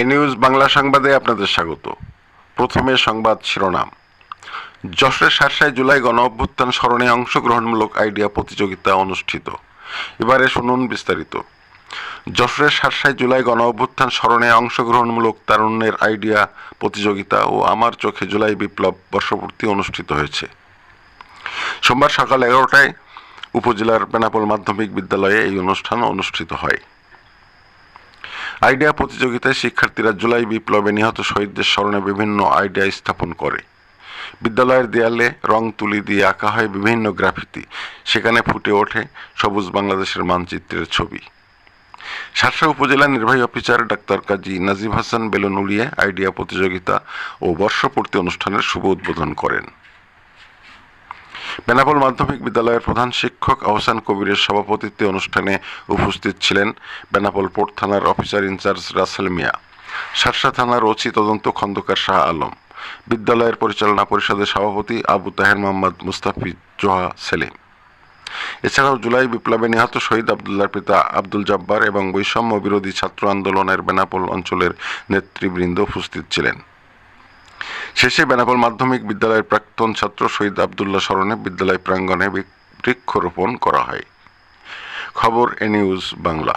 এ news Bangla সংবাদে আপনাদের স্বাগত। প্রথমে সংবাদ শিরোনাম। যশোরের শার্শায় জুলাই গণ অভ্যুত্থান স্মরণে অংশগ্রহণমূলক আইডিয়া প্রতিযোগিতা অনুষ্ঠিত। এবারে শুনুন বিস্তারিত। যশোরের শার্শায় জুলাই গণ অভ্যুত্থান স্মরণে অংশগ্রহণমূলক তারুণ্যের আইডিয়া প্রতিযোগিতা ও আমার চোখে জুলাই বিপ্লব বর্ষপূর্তি অনুষ্ঠিত হয়েছে। সোমবার সকাল এগারোটায় উপজেলার বেনাপোল মাধ্যমিক বিদ্যালয়ে এই অনুষ্ঠান অনুষ্ঠিত হয়। আইডিয়া প্রতিযোগিতায় শিক্ষার্থীরা জুলাই বিপ্লবে নিহত শহীদদের স্মরণে বিভিন্ন আইডিয়া স্থাপন করে। বিদ্যালয়ের দেয়ালে রং তুলি দিয়ে আঁকা হয় বিভিন্ন গ্রাফিতি। সেখানে ফুটে ওঠে সবুজ বাংলাদেশের মানচিত্রের ছবি। সারসা উপজেলা নির্বাহী অফিসার ডাক্তার কাজী নাজিব হাসান বেলুন উড়িয়ে আইডিয়া প্রতিযোগিতা ও বর্ষপূর্তি অনুষ্ঠানের শুভ উদ্বোধন করেন। বেনাপোল মাধ্যমিক বিদ্যালয়ের প্রধান শিক্ষক আহসান কবিরের সভাপতিত্বে অনুষ্ঠানে উপস্থিত ছিলেন বেনাপোল পোর্ট থানার officer in charge Rasel Mia, Sharsha থানার ওসি তদন্ত খন্দকার শাহ আলম, বিদ্যালয়ের পরিচালনা পরিষদের সভাপতি আবু তাহের মোহাম্মদ মুস্তাফিজ জোহা সেলিম। এছাড়াও জুলাই বিপ্লবে নিহত শহীদ আবদুল্লার পিতা আব্দুল জব্বার এবং বৈষম্য বিরোধী ছাত্র আন্দোলনের বেনাপোল অঞ্চলের নেতৃবৃন্দ উপস্থিত ছিলেন। শেষে বেনাপোল মাধ্যমিক বিদ্যালয়ের প্রাক্তন ছাত্র শহীদ আবদুল্লাহ স্মরণে বিদ্যালয় প্রাঙ্গণে বৃক্ষরোপণ করা হয়। খবর এ নিউজ বাংলা।